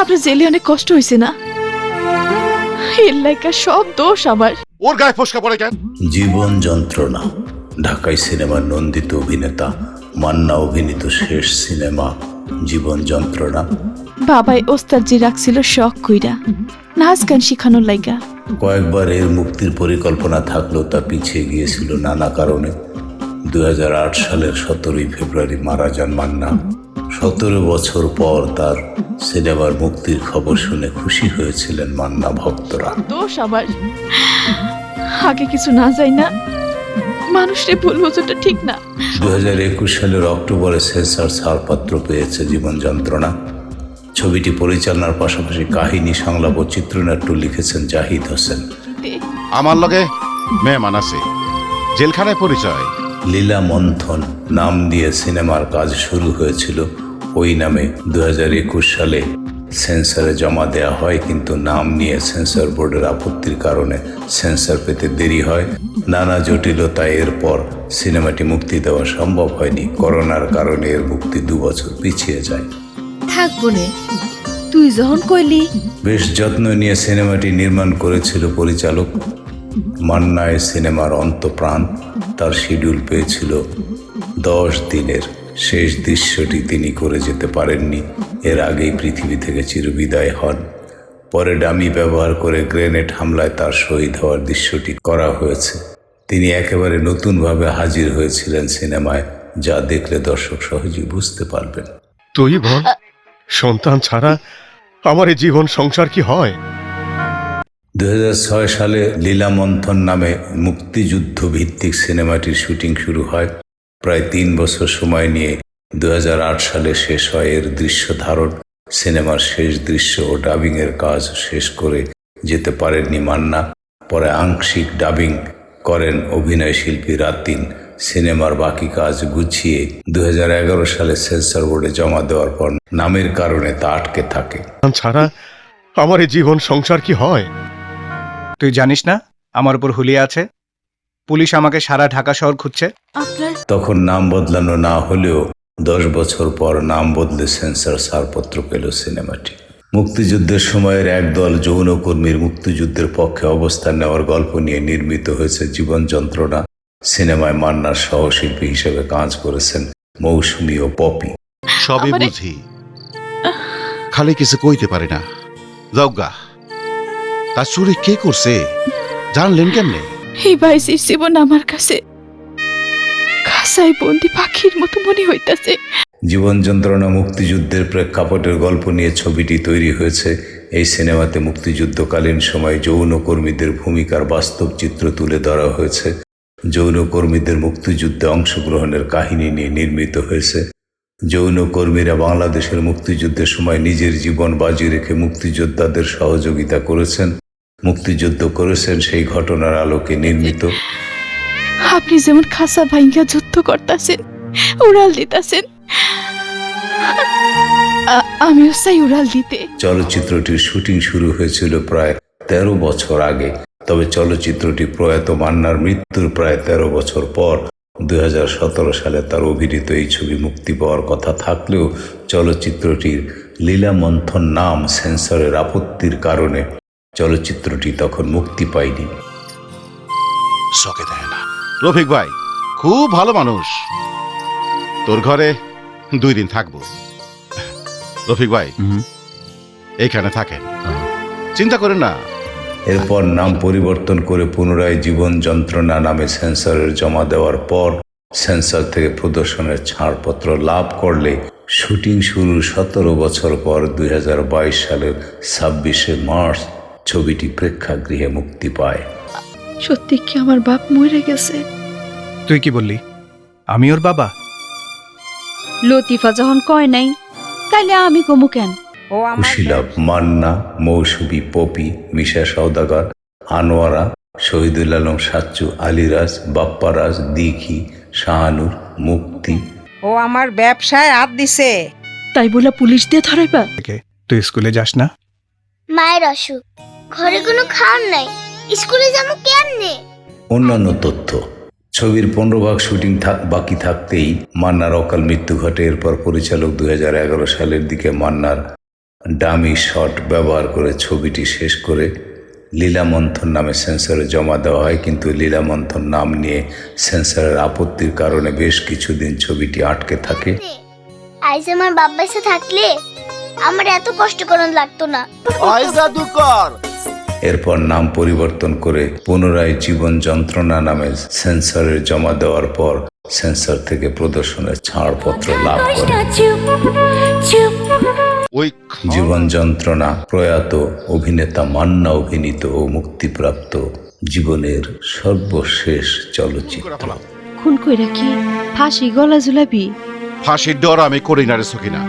আপনার জেলে অনেক কষ্ট হয়েছে না? এর লাইকা সব দোষ আমার। ওর গায়ে ফসকা পড়ে কেন? জীবন যন্ত্রণা ঢাকাই সিনেমার নন্দিত অভিনেতা মান্না অভিনীত শেষ সিনেমা জীবন যন্ত্রণা। বাবাই ওস্তাদজি রাখছিল শখ কইরা। নাচ গান শিখানোর লাইগা কয়েকবার এর মুক্তির পরিকল্পনা থাকলেও তা পিছিয়ে গিয়েছিল নানা কারণে। দু হাজার আট সালের সতেরোই ফেব্রুয়ারি মারা যান মান্না। সতেরো বছর পর তার সিনেমার মুক্তির খবর শুনে খুশি হয়েছিলেন মান্না ভক্তরা। দোষ আমার। আগে কিছু না যাই না মানুষরে ভুল বোঝাটা ঠিক না। দু সালের অক্টোবরে সেন্সার ছাড়পত্র পেয়েছে জীবন যন্ত্রণা। ছবিটি পরিচালনার পাশাপাশি কাহিনী সংলাপ ও চিত্রনাট্য লিখেছেন জাহিদ হোসেন। আমার লগে মেহমান আছে জেলখানায় পরিচয়। লীলা মন্থন নাম দিয়ে সিনেমার কাজ শুরু হয়েছিল ওই নামে দু হাজার একুশ সালে সেন্সারে জমা দেওয়া হয় কিন্তু নাম নিয়ে সেন্সর বোর্ডের আপত্তির কারণে সেন্সর পেতে দেরি হয়। নানা জটিলতা এরপর সিনেমাটি মুক্তি দেওয়া সম্ভব হয়নি। করোনার কারণে এর মুক্তি দু বছর পিছিয়ে যায়। থাকব নে তুই যখন কইলি। বেশ যত্ন নিয়ে সিনেমাটি নির্মাণ করেছিল পরিচালক। মান্নায় সিনেমার অন্তপ্রাণ তার শিডিউল পেয়েছিল দশ দিনের। শেষ দৃশ্যটি তিনি করে যেতে পারেননি। এর আগেই পৃথিবী থেকে চিরবিদায় হন। পরে ডামি ব্যবহার করে গ্রেনেড হামলায় তার শহীদ হওয়ার দৃশ্যটি করা হয়েছে। তিনি একেবারে নতুনভাবে হাজির হয়েছিলেন সিনেমায় যা দেখলে দর্শক সহজেই বুঝতে পারবেন। তুই বল সন্তান ছাড়া আমার এই জীবন সংসার কি হয়? দু হাজার ছয় সালে লীলা মন্থন নামে মুক্তিযুদ্ধ ভিত্তিক সিনেমাটির শুটিং শুরু হয়। প্রায় তিন বছর সময় নিয়ে দু হাজার আট সালে শেষ হয় এর দৃশ্য ধারণ। সিনেমার শেষ দৃশ্য ও ডাবিংয়ের কাজ শেষ করে যেতে পারেননি মান্না। পরে আংশিক ডাবিং করেন অভিনয় শিল্পী রাতিন সিনেমার বাকি কাজ গুছিয়ে দুই হাজার এগারো সালে সেন্সর বোর্ডে জমা দেওয়ার পর নামের কারণে তা আটকে থাকে। ছাড়া আমার এই জীবন সংসার কি হয়? তুই জানিস না? আমার উপর হুলিয়া আছে। পুলিশ আমাকে সারা ঢাকা শহর খুঁজছে। আপনার তখন নাম বদলানো না হলেও দশ বছর পর নাম বদলে সেন্সর ছাড়পত্র পেল সিনেমাটি। মুক্তিযুদ্ধের সময়ের একদল যৌনকর্মীর মুক্তিযুদ্ধের পক্ষে অবস্থান নেওয়ার গল্প নিয়ে নির্মিত হয়েছে জীবন যন্ত্রণা। সিনেমায় মান্নার সহশিল্পী হিসেবে কাজ করেছেন মৌসুমী ও পপি। সবই আমারে- বুঝি। খালি কিছু কইতে পারে না। যাওগা তার চুরি কে করছে? জানলেন কেমনে? এই বাইসির জীবন আমার কাছে খাসাই বন্দি পাখির মতো মনে হইতাছে। জীবন যন্ত্রণা মুক্তিযুদ্ধের প্রেক্ষাপটের গল্প নিয়ে ছবিটি তৈরি হয়েছে। এই সিনেমাতে মুক্তিযুদ্ধকালীন সময় যৌনকর্মীদের ভূমিকার বাস্তব চিত্র তুলে ধরা হয়েছে। যৌনকর্মীদের মুক্তিযুদ্ধে অংশগ্রহণের কাহিনী নিয়ে নির্মিত হয়েছে। যৌনকর্মীরা বাংলাদেশের মুক্তিযুদ্ধের সময় নিজের জীবন বাজি রেখে মুক্তিযোদ্ধাদের সহযোগিতা করেছেন। মুক্তিযুদ্ধ করেছেন সেই ঘটনার আলোকে নির্মিত। আপনি যেমন খাসা ভাইঙ্গা যুদ্ধ করতাছেন উড়াল দিতাছেন আমিও চাই উড়াল দিতে। চলচ্চিত্রটির শুটিং শুরু হয়েছিল প্রায় তেরো বছর আগে তবে চলচ্চিত্রটি প্রয়াত মান্নার মৃত্যুর প্রায় তেরো বছর পর দু হাজার সতেরো সালে তার অভিনীত এই ছবি মুক্তি পাওয়ার কথা থাকলেও চলচ্চিত্রটির লীলা মন্থন নাম সেন্সরের আপত্তির কারণে চলচ্চিত্রটি তখন মুক্তি পায়নি। দেয় না। রফিক ভাই খুব ভালো মানুষ। তোর ঘরে দুই দিন থাকব। রফিক ভাই এইখানে থাকেন। চিন্তা করেন না। এরপর নাম পরিবর্তন করে পুনরায় জীবন যন্ত্রণা নামে সেন্সরের জমা দেওয়ার পর সেন্সর থেকে প্রদর্শনের ছাড়পত্র লাভ করলে শুটিং শুরুর সতেরো বছর পর দুই হাজার বাইশ সালের ছাব্বিশে মার্চ ছবিটি প্রেক্ষাগৃহে মুক্তি পায়। সত্যি কি আমার বাপ মরে গেছে? তুই কি বললি? আমি ওর বাবা? লতিফা যখন কয় নাই তাইলে আমি কমু কেন? কুশিলাভ মান্না মৌসুমী পপি মিশা সওদাগর আনোয়ারা শহীদুল আলম সাচ্চু আলিরাজ বাপ্পারাজ দিঘি শাহানুর মুক্তি। ও আমার ব্যবসায় হাত দিছে। তাই বলে পুলিশ দিয়ে ধরাইবা? তুই স্কুলে যাস না? মায়ের অসুখ। ঘরে কোনো খাওয়ার নাই। স্কুলে যাব কেমনে? অন্যান্য তথ্য। ছবির পনেরো ভাগ শুটিং থাক বাকি থাকতেই মান্নার অকাল মৃত্যু ঘটে। এরপর পরিচালক দুই সালের দিকে মান্নার ডামি শট ব্যবহার করে ছবিটি শেষ করে লীলামন্থন নামে সেন্সরে জমা দেওয়া হয়। কিন্তু লীলামন্থন নাম নিয়ে সেন্সরের আপত্তির কারণে বেশ কিছুদিন ছবিটি আটকে থাকে। আইজ আমার বাবা এসে থাকলে আমার এত কষ্ট করন লাগতো না। এরপর নাম পরিবর্তন করে পুনরায় জীবন যন্ত্রণা নামে সেন্সরে জমা দেওয়ার পর সেন্সর থেকে প্রদর্শনের ছাড়পত্র লাভ করে। জীবন যন্ত্রণা প্রয়াত অভিনেতা মান্না অভিনীত ও মুক্তিপ্রাপ্ত জীবনের সর্বশেষ চলচ্চিত্র। খুন কইরা কি ফাঁসি গলা জুলাবি ফাঁসির ডর আমি করি না রে সকিনা।